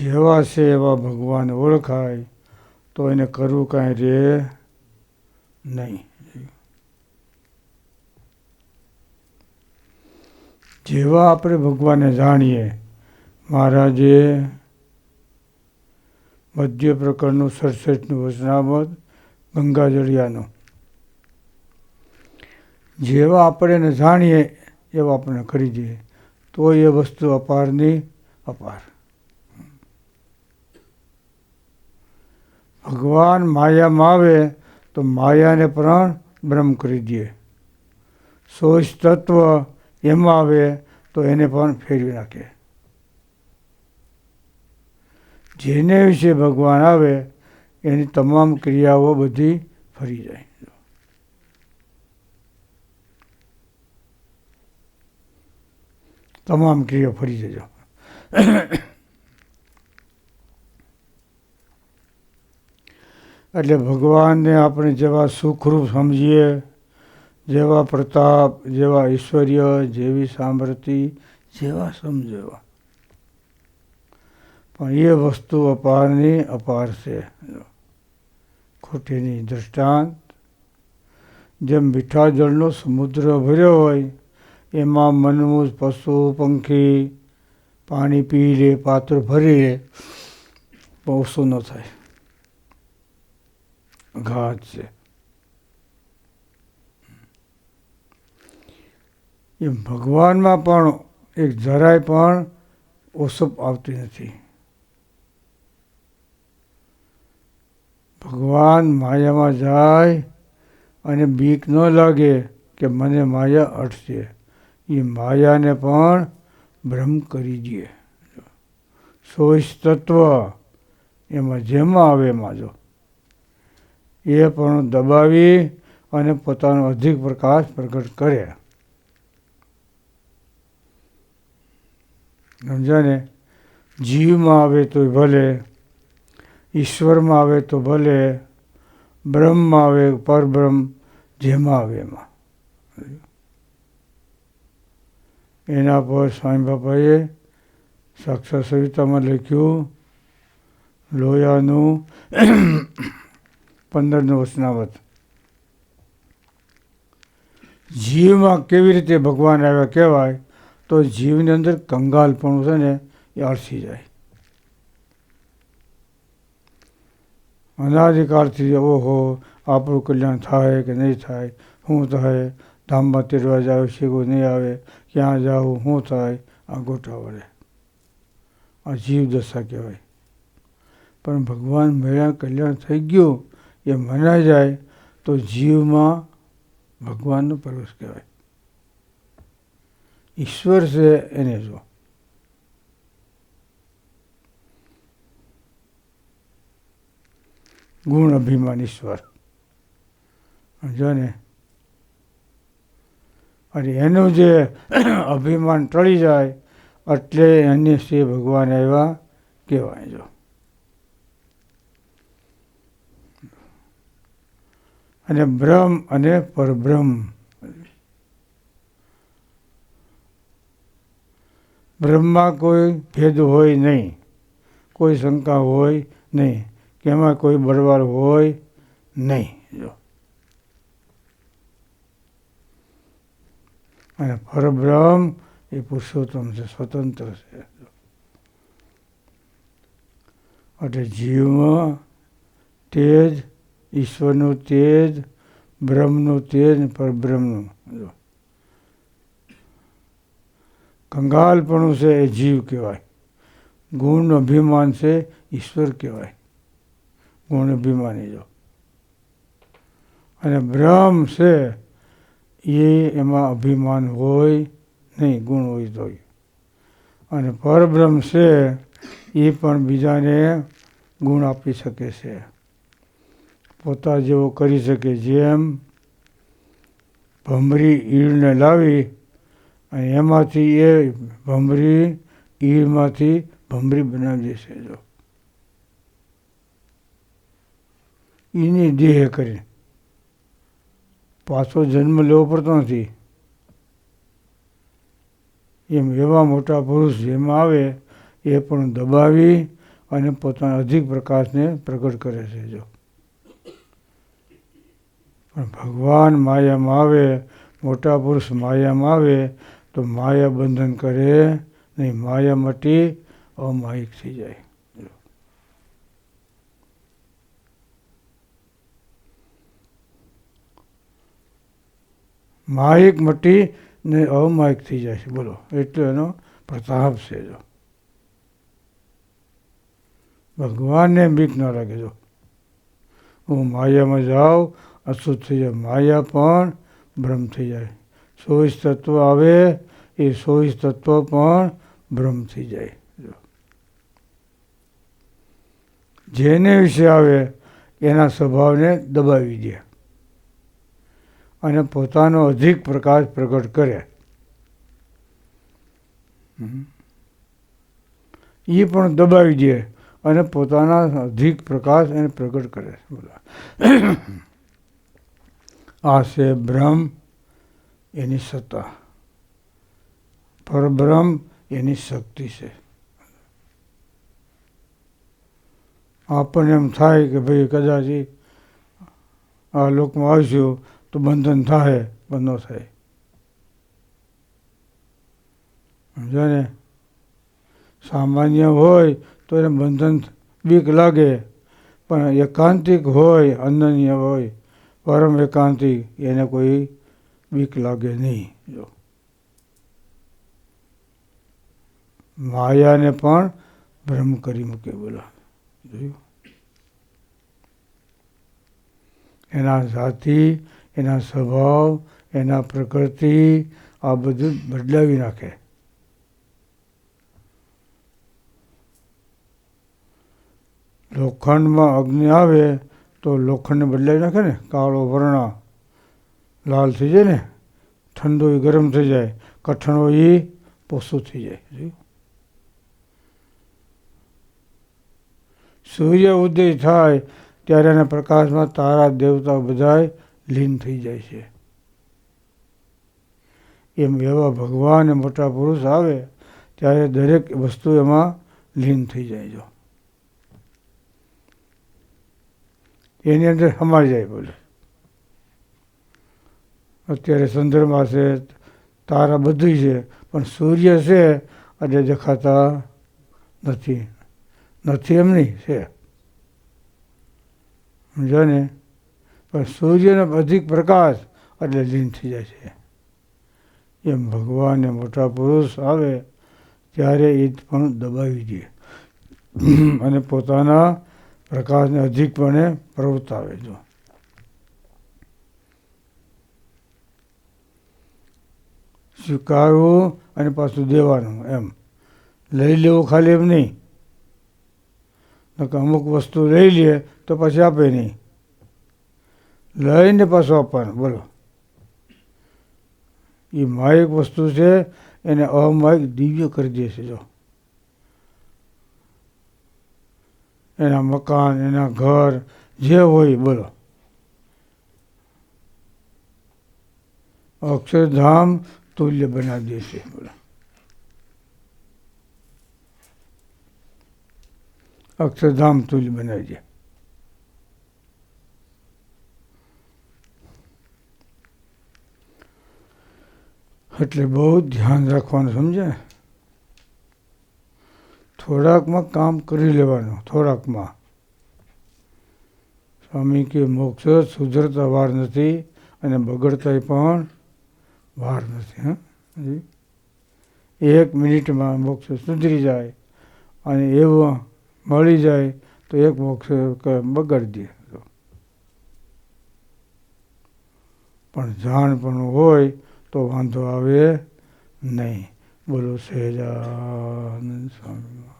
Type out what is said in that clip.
જેવા છે એવા ભગવાન ઓળખાય, તો એને કરવું કાંઈ રહે નહીં. જેવા આપણે ભગવાનને જાણીએ, મહારાજે મધ્ય પ્રકરણનું સડસઠનું વચનામત ગંગાજળિયાનું. જેવા આપણે એને જાણીએ, એવા આપણે કરી દઈએ. તો એ વસ્તુ અપારની અપાર. ભગવાન માયામાં આવે તો માયાને પણ બ્રહ્મ કરી દે. સોચ તત્વ એમાં આવે તો એને પણ ફેરવી નાખે. જેને વિશે ભગવાન આવે, એની તમામ ક્રિયાઓ બધી ફરી જાય. તમામ ક્રિયા ફરી જજો એટલે ભગવાનને આપણે જેવા સુખરૂપ સમજીએ, જેવા પ્રતાપ, જેવા ઐશ્વર્ય, જેવી સામર્થિ જેવા સમજેવા. પણ એ વસ્તુ અપારની અપાર છે. ખોટીની દૃષ્ટાંત જેમ મીઠા જળનો સમુદ્ર ભર્યો હોય, એમાં મનમૂજ પશુ, પંખી, પાણી પી લે, પાત્ર ભરી લે પણ ઓછું ન થાય. છે એ ભગવાનમાં પણ એક જરાય પણ ઓસપ આવતી નથી. ભગવાન માયામાં જાય અને બીક ન લાગે કે મને માયા અટશે. એ માયાને પણ ભ્રમ કરી દે. સોઈશ તત્વ એમાં જેમાં આવે એમાં જો. એ પણ દબાવી અને પોતાનો અધિક પ્રકાશ પ્રગટ કરે. સમજાને? જીવમાં આવે તો ભલે, ઈશ્વરમાં આવે તો ભલે, બ્રહ્મમાં આવે, પરબ્રહ્મ, જેમાં આવે એમાં. એના પર સ્વામી બાપાએ સાક્ષાત સવિતામાં લખ્યું, લોયાનું પંદરનું વસનાવત જીવમાં કેવી રીતે ભગવાન આવ્યા કહેવાય, તો જીવની અંદર કંગાલપણું છે ને, એ અળસી જાય. અનાધિકારથી ઓહો, આપણું કલ્યાણ થાય કે નહીં થાય, શું થાય? ધામમાં તેરવા જાવ શીખવું નહીં આવે, ક્યાં જાવું, શું થાય? આ ગોઠા વળે આ જીવ દશા કહેવાય. પણ ભગવાન મળ્યા કલ્યાણ થઈ ગયું એ મનાઈ જાય તો જીવમાં ભગવાનનો પ્રવેશ કહેવાય. ઈશ્વર છે એને જો ગુણ અભિમાન ઈશ્વર. જોને અને એનું જે અભિમાન ટળી જાય, એટલે એને શ્રી ભગવાન આવ્યા કહેવાય જો. અને બ્રહ્મ અને પરબ્રહ્મ. બ્રહ્મમાં કોઈ ભેદ હોય નહીં. કોઈ શંકા હોય નહીં. કે એમાં કોઈ બળવાર હોય નહીં. જો. અને પરબ્રહ્મ એ પુરુષોત્તમ છે, સ્વતંત્ર છે. એટલે જીવમાં તેજ ઈશ્વરનું તેજ, બ્રહ્મનું તેજ પર પરબ્રહ્મનું. જો. કંગાલપણું છે એ જીવ કહેવાય. ગુણ અભિમાન છે ઈશ્વર કહેવાય. ગુણ અભિમાની જો. અને બ્રહ્મ છે એ એમાં અભિમાન હોય નહીં, ગુણ હોય તો અને પરબ્રહ્મ છે એ પણ બીજાને ગુણ આપી શકે છે. પોતા જેવો કરી શકે. જેમ ભમરી ઈળને લાવી અને એમાંથી એ ભમરી ઈળમાંથી ભમરી બનાવી દેશે. જો. એની દેહ કરી. પાછો જન્મ લેવો પડતો નથી. એમ એવા મોટા પુરુષ જેમાં આવે એ પણ દબાવી અને પોતાના અધિક પ્રકાશને પ્રગટ કરે છે. જો. પણ ભગવાન માયામાં આવે, મોટા પુરુષ માયામાં આવે, તો માયા બંધન કરે નહીં. માયા મટી, અમાયિક થઈ જાય. માયિક મટી ને અમાયિક થઈ જાય છે. બોલો, એટલો એનો પ્રતાપ છે જો. ભગવાનને બીક ન લાગે જો. હું માયામાં જાઉં અશુદ્ધ થઈ જાય. માયા પણ ભ્રમ થઈ જાય. ચોવીસ તત્વ આવે, એ ચોવીસ તત્વ પણ ભ્રમ થઈ જાય. જેને વિશે આવે, એના સ્વભાવને દબાવી દે. અને પોતાનો અધિક પ્રકાશ પ્રગટ કરે. એ પણ દબાવી દે અને પોતાના અધિક પ્રકાશ એને પ્રગટ કરે. બોલા. આ છે બ્રહ્મ એની સત્તા પરબ્રહ્મ એની શક્તિ છે આપણને એમ થાય કે ભાઈ કદાચ આ લોકમાં આવશું તો બંધન થાય બંધ થાય સમજો ને સામાન્ય હોય તો એને બંધન બીક લાગે પણ એકાંતિક હોય અનન્ય હોય પરમ એકાંતિ, એને કોઈ બીક લાગે નહીં. જો. માયાને પણ ભ્રમ કરી મૂકે બોલા. જોયું? એના જાતિ, એના સ્વભાવ, એના પ્રકૃતિ, આ બધું બદલાવી નાખે. લોખંડમાં અગ્નિ આવે તો લોખંડને બદલાવી નાખે ને, કાળો વર્ણ લાલ થઈ જાય ને, ઠંડો એ ગરમ થઈ જાય, કઠણો એ પોસો થઈ જાય સૂર્ય ઉદય થાય ત્યારે એના પ્રકાશમાં તારા દેવતા બધાય લીન થઈ જાય છે. એમ એવા ભગવાન મોટા પુરુષ આવે ત્યારે દરેક વસ્તુ એમાં લીન થઈ જાય જો. એની અંદર સમાઈ જાય બોલે. અત્યારે ચંદ્રમા છે, તારા બધું છે, પણ સૂર્ય છે અને દેખાતા નથી. નથી એમ નહીં, છે. સમજો ને? પણ સૂર્યનો અધિક પ્રકાશ એટલે લીન થઈ જાય છે. એમ ભગવાન મોટા પુરુષ આવે, ત્યારે એ પણ દબાવી દે. અને પોતાના પ્રકાશને અધિકપણે પ્રવર્તાવે જો સ્વીકારવું અને પાછું દેવાનું, એમ. લઈ લેવું ખાલી એમ નહીં. અમુક વસ્તુ લઈ લે તો પછી આપે નહીં. લઈને પાછું આપવાનું, બોલો. એ માયક વસ્તુ છે, એને અમાયક દિવ્ય કરી દે છે, જો. એના મકાન, એના ઘર, જે હોય, બોલો. અક્ષરધામ તુલ્ય બનાવી દેશે, બોલો. અક્ષરધામ તુલ્ય બનાવી દે. એટલે બહુ ધ્યાન રાખવાનું સમજે ને થોડાકમાં કામ કરી લેવાનું, થોડાકમાં. સ્વામી કે મોક્ષ સુધરતા વાર નથી અને બગડતા પણ વાર નથી, હા? એક મિનિટમાં મોક્ષ સુધરી જાય અને એવું મળી જાય તો એક મોક્ષ બગાડી દે. પણ જાણ પણ હોય તો વાંધો આવે નહીં. બોલો સહેજાનંદ સ્વામી.